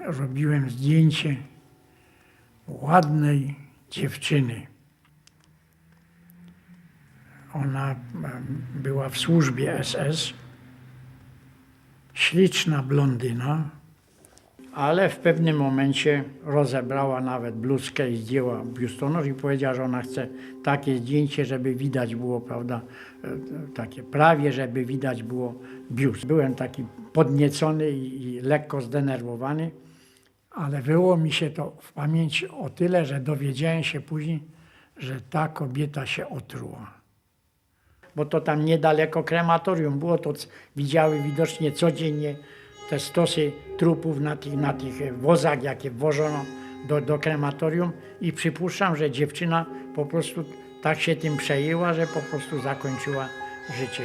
robiłem zdjęcie ładnej dziewczyny. Ona była w służbie SS, śliczna blondyna, ale w pewnym momencie rozebrała nawet bluzkę i zdjęła biustonosz i powiedziała, że ona chce takie zdjęcie, żeby widać było, prawda, e, e, takie prawie, żeby widać było biust. Byłem taki podniecony i, lekko zdenerwowany, ale wyło mi się to w pamięci o tyle, że dowiedziałem się później, że ta kobieta się otruła bo to tam niedaleko krematorium było, to widziały widocznie codziennie te stosy trupów na tych, na tych wozach, jakie wwożono do, do krematorium i przypuszczam, że dziewczyna po prostu tak się tym przejęła, że po prostu zakończyła życie.